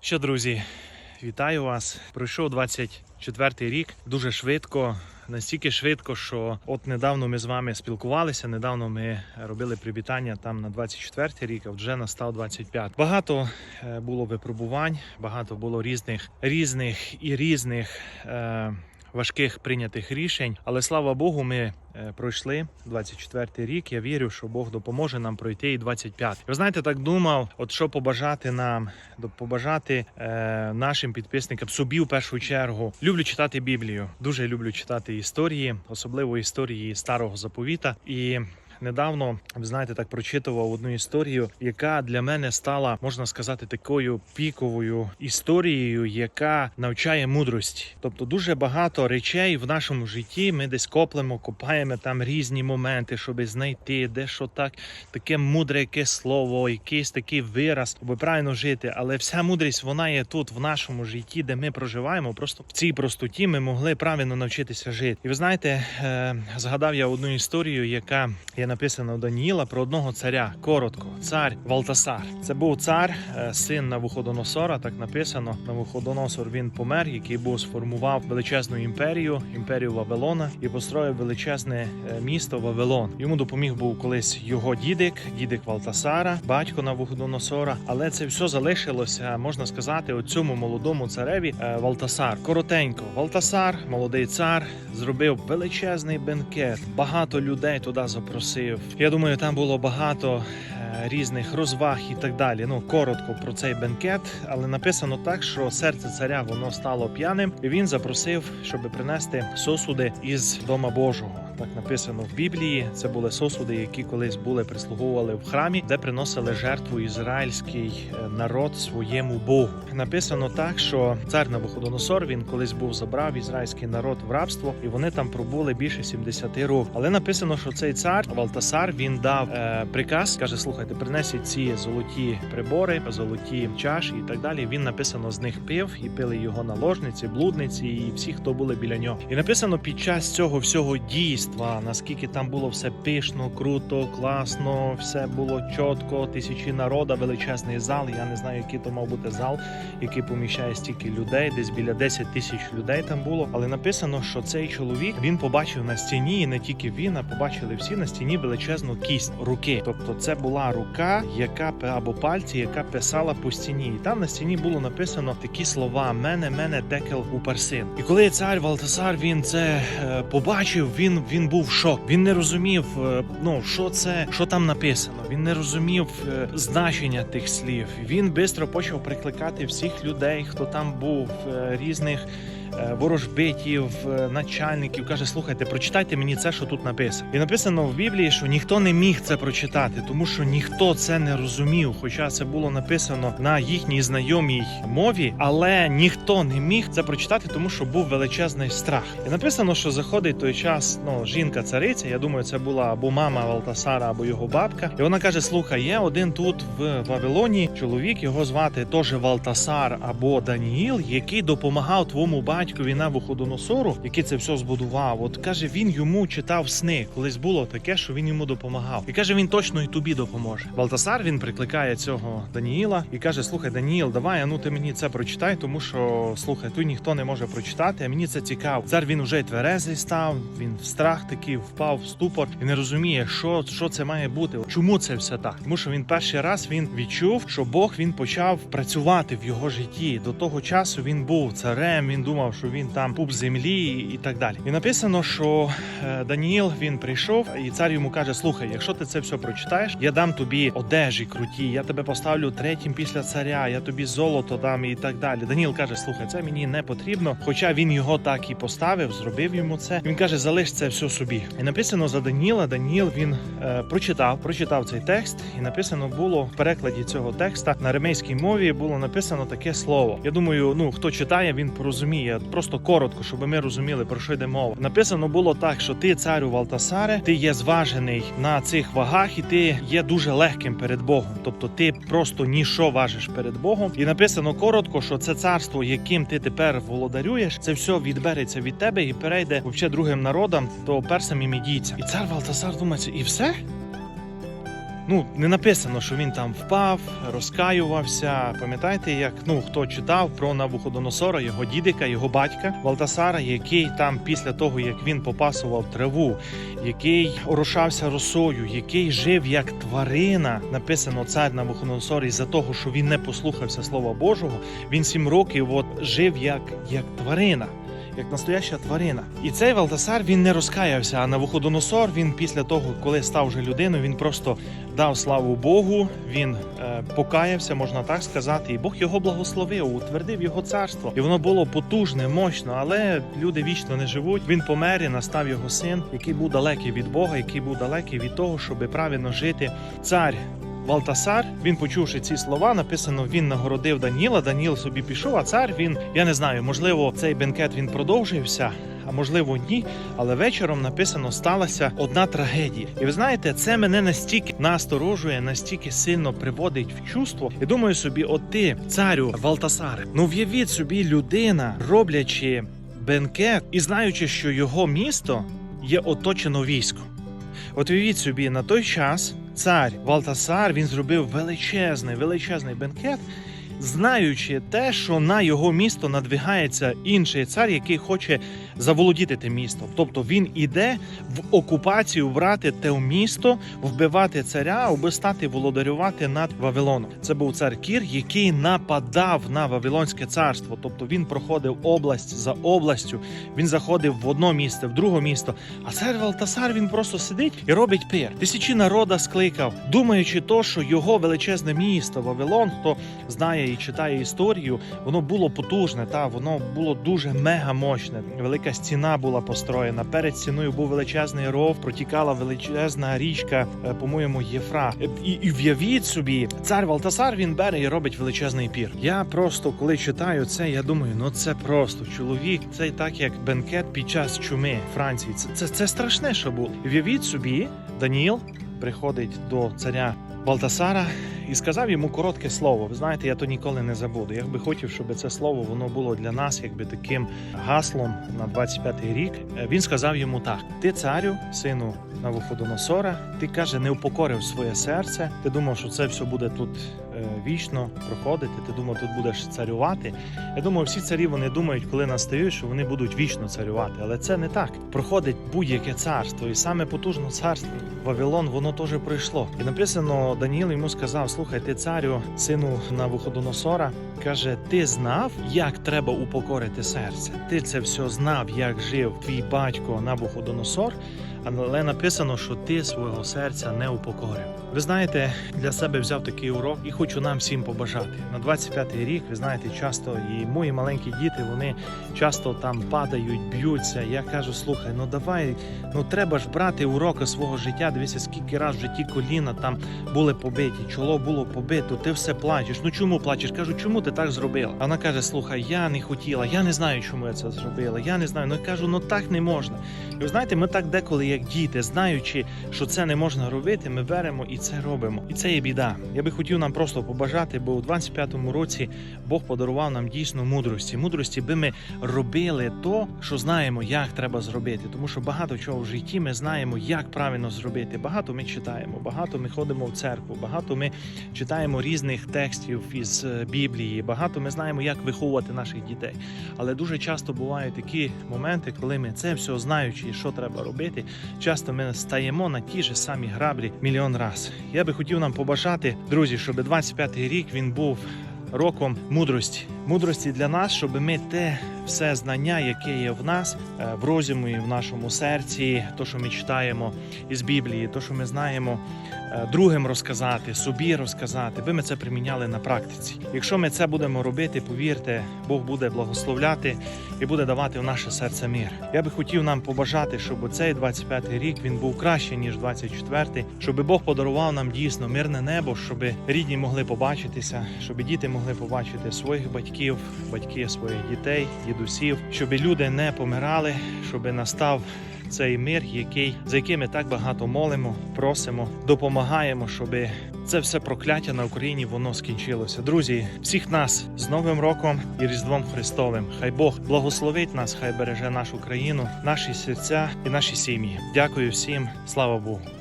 Що, друзі, вітаю вас. Пройшов 24-й рік дуже швидко. Настільки швидко, що от недавно ми з вами спілкувалися. Недавно ми робили привітання там на 24-й рік, а вже настав 25. Багато е, було випробувань, багато було різних різних і різних. Е, Важких прийнятих рішень, але слава Богу, ми е, пройшли 24-й рік. Я вірю, що Бог допоможе нам пройти і 25. Ви знаєте, так думав, от що побажати нам, побажати е, нашим підписникам собі в першу чергу. Люблю читати Біблію. Дуже люблю читати історії, особливо історії старого заповіта. І недавно ви знаєте, так прочитував одну історію, яка для мене стала, можна сказати, такою піковою історією, яка навчає мудрості. Тобто, дуже багато речей в нашому житті ми десь коплемо, копаємо там різні моменти, щоб знайти, де що так, таке мудре яке слово, якийсь такий вираз, аби правильно жити. Але вся мудрість вона є тут, в нашому житті, де ми проживаємо. Просто в цій простоті ми могли правильно навчитися жити. І ви знаєте, е, згадав я одну історію, яка є написана у Даніїла про одного царя. Коротко, цар Валтасар. Це був цар, е, син Навуходоносора. Так написано. Навуходоносор він помер, який був сформував величезну імперію, імперію Вавилона, і построїв величезне е, місто Вавилон. Йому допоміг був колись його дідик, дідик Валтасара, батько Навуходоносора. Але це все залишилося, можна сказати, у цьому молодому цареві е, Валтасар. Коротенько, Валтасар, молодий цар, зробив величезний бенкет. Багато людей туди запросив. Я думаю, там було багато е, різних розваг і так далі. Ну коротко про цей бенкет, але написано так, що серце царя воно стало п'яним, і він запросив, щоб принести сосуди із дома Божого. Так написано в Біблії. Це були сосуди, які колись були прислуговували в храмі, де приносили жертву ізраїльський е, народ своєму Богу. Написано так, що цар Навуходоносор він колись був забрав ізраїльський народ в рабство, і вони там пробули більше 70 років. Але написано, що цей цар Валтасар він дав е, приказ, каже: слухайте, принесіть ці золоті прибори, золоті чаші і так далі. Він написано з них пив і пили його наложниці, блудниці і всі, хто були біля нього. І написано під час цього всього дійства, наскільки там було все пишно, круто, класно, все було чітко, тисячі народа, величезний зал. Я не знаю, який то мав бути зал, який поміщає стільки людей, десь біля 10 тисяч людей там було. Але написано, що цей чоловік він побачив на стіні, і не тільки він, а побачили всі на стіні величезну кість руки. Тобто, це була рука, яка або пальці, яка писала по стіні. І там на стіні було написано такі слова: мене, мене, декел у персин. І коли цар Валтасар він це е, побачив, він, він був в шок. Він не розумів, е, ну що це, що там написано. Він не розумів е, значення тих слів. Він швидко почав прикликати всіх людей, хто там був, е, різних. Е, Ворожбитів, е, начальників каже: слухайте, прочитайте мені це, що тут написано. І написано в Біблії, що ніхто не міг це прочитати, тому що ніхто це не розумів. Хоча це було написано на їхній знайомій мові, але ніхто не міг це прочитати, тому що був величезний страх. І написано, що заходить той час. Ну, жінка цариця. Я думаю, це була або мама Валтасара, або його бабка. І вона каже: Слухай, є один тут в Вавилоні чоловік, його звати теж Валтасар або Даніїл, який допомагав твому твоєму батькові на Вуходоносору, який це все збудував. От каже, він йому читав сни. Колись було таке, що він йому допомагав. І каже, він точно і тобі допоможе. Валтасар він прикликає цього Даніїла і каже: Слухай, Даніїл, давай, а ну ти мені це прочитай, тому що слухай, тут ніхто не може прочитати. А мені це цікаво. Цар він вже й тверезий став. Він в страх такий впав в ступор і не розуміє, що, що це має бути. Чому це все так? Тому що він перший раз він відчув, що Бог він почав працювати в його житті. До того часу він був царем. Він думав, що він там пуп землі і так далі. І написано, що е, Даніїл він прийшов, і цар йому каже: Слухай, якщо ти це все прочитаєш, я дам тобі одежі круті, я тебе поставлю третім після царя, я тобі золото дам і так далі. Даніїл каже: Слухай, це мені не потрібно. Хоча він його так і поставив, зробив йому це. Він каже: залиш це все собі. І написано за Даніла. Даніл він е, прочитав, прочитав цей текст, і написано було в перекладі цього текста на ремейській мові було написано таке слово. Я думаю, ну хто читає, він порозуміє. Просто коротко, щоб ми розуміли про що йде мова. Написано було так, що ти, царю Валтасаре, ти є зважений на цих вагах, і ти є дуже легким перед Богом. Тобто ти просто ніщо важиш перед Богом. І написано коротко, що це царство, яким ти тепер володарюєш, це все відбереться від тебе і перейде вообще другим народам, то персам і мідійцям. І цар Валтасар думає, це і все? Ну, не написано, що він там впав, розкаювався. Пам'ятаєте, як ну хто читав про Навуходоносора, його дідика, його батька Валтасара, який там після того, як він попасував траву, який орошався росою, який жив як тварина, написано цар Навуходоносор, із-за того, що він не послухався Слова Божого, він сім років от жив як, як тварина. Як настояща тварина, і цей Валтасар він не розкаявся. А Навуходоносор він після того, коли став вже людиною, він просто дав славу Богу. Він е, покаявся, можна так сказати, і Бог його благословив, утвердив його царство. І воно було потужне, мощно, але люди вічно не живуть. Він помер і настав його син, який був далекий від Бога, який був далекий від того, щоб правильно жити. Цар Валтасар, він почувши ці слова, написано, він нагородив Даніла. Даніл собі пішов, а цар він, я не знаю, можливо, цей бенкет він продовжився, а можливо, ні. Але вечором написано сталася одна трагедія. І ви знаєте, це мене настільки насторожує, настільки сильно приводить в чувство. І думаю собі, от ти, царю Валтасаре, ну в'явіть собі людина, роблячи бенкет і знаючи, що його місто є оточено військом. От уявіть собі, на той час цар Валтасар він зробив величезний, величезний бенкет, знаючи те, що на його місто надвигається інший цар, який хоче заволодіти тим містом. Тобто він іде в окупацію брати те місто, вбивати царя, аби стати володарювати над Вавилоном. Це був цар Кір, який нападав на Вавилонське царство. Тобто він проходив область за областю. Він заходив в одно місце, в друге місто. А цар Валтасар він просто сидить і робить пир. Тисячі народа скликав, думаючи, то, що його величезне місто Вавилон, хто знає і читає історію, воно було потужне, та воно було дуже мега мощне. Велика стіна була построєна. Перед стіною був величезний ров, протікала величезна річка, е, по-моєму, Єфра. Е, І, і в'явіть собі, цар Валтасар він бере і робить величезний пір. Я просто коли читаю це, я думаю, ну це просто чоловік. Це так як бенкет під час чуми Франції. Це це, це страшне, що було. В'явіть собі, Даніл приходить до царя Балтасара і сказав йому коротке слово. Ви знаєте, я то ніколи не забуду. Я би хотів, щоб це слово воно було для нас, якби таким гаслом на 25-й рік. Е, Він сказав йому так: ти царю, сину Навуходоносора, ти каже, не упокорив своє серце. Ти думав, що це все буде тут е, вічно проходити. Ти думав, тут будеш царювати. Я думаю, всі царі вони думають, коли настають, що вони будуть вічно царювати. Але це не так. Проходить будь-яке царство, і саме потужне царство Вавилон, воно теж пройшло. І написано, Даніл йому сказав: Слухай, ти царю, сину на Вуходоносора, каже: Ти знав, як треба упокорити серце? Ти це все знав, як жив твій батько на Вуходоносор, Але написано, що ти свого серця не упокорив. Ви знаєте, для себе взяв такий урок і хочу нам всім побажати. На 25-й рік, ви знаєте, часто і мої маленькі діти вони часто там падають, б'ються. Я кажу, слухай, ну давай, ну треба ж брати уроки свого життя. Дивися, скільки раз в житті коліна там були побиті, чоло було побито, ти все плачеш. Ну чому плачеш? Кажу, чому ти так зробила? А вона каже: Слухай, я не хотіла, я не знаю, чому я це зробила. Я не знаю. Ну я кажу, ну так не можна. І ви знаєте, ми так деколи, як діти, знаючи, що це не можна робити, ми беремо і це робимо. І це є біда. Я би хотів нам просто побажати, бо у 25-му році Бог подарував нам дійсно мудрості. Мудрості, би ми робили то, що знаємо, як треба зробити. Тому що багато чого в житті ми знаємо, як правильно зробити. Багато ми читаємо, багато ми ходимо в церкву, багато ми читаємо різних текстів із е, Біблії. Багато ми знаємо, як виховувати наших дітей. Але дуже часто бувають такі моменти, коли ми це все знаючи, що треба робити, часто ми стаємо на ті ж самі граблі мільйон Я би хотів нам побажати, друзі, щоб 25-й рік він був роком мудрості. Мудрості для нас, щоб ми те все знання, яке є в нас, е, в розумі, в нашому серці, то, що ми читаємо із Біблії, то, що ми знаємо е, другим розказати, собі розказати, би ми це приміняли на практиці. Якщо ми це будемо робити, повірте, Бог буде благословляти і буде давати в наше серце мир. Я би хотів нам побажати, щоб цей 25-й рік він був краще ніж 24-й, щоб Бог подарував нам дійсно мирне небо, щоб рідні могли побачитися, щоб діти могли побачити своїх батьків, батьки своїх дітей, дідусів, щоб люди не помирали, щоб настав. Цей мир, який за який ми так багато молимо, просимо, допомагаємо, щоб це все прокляття на Україні воно скінчилося. Друзі, всіх нас з Новим роком і Різдвом Христовим. Хай Бог благословить нас, хай береже нашу країну, наші серця і наші сім'ї. Дякую всім, слава Богу.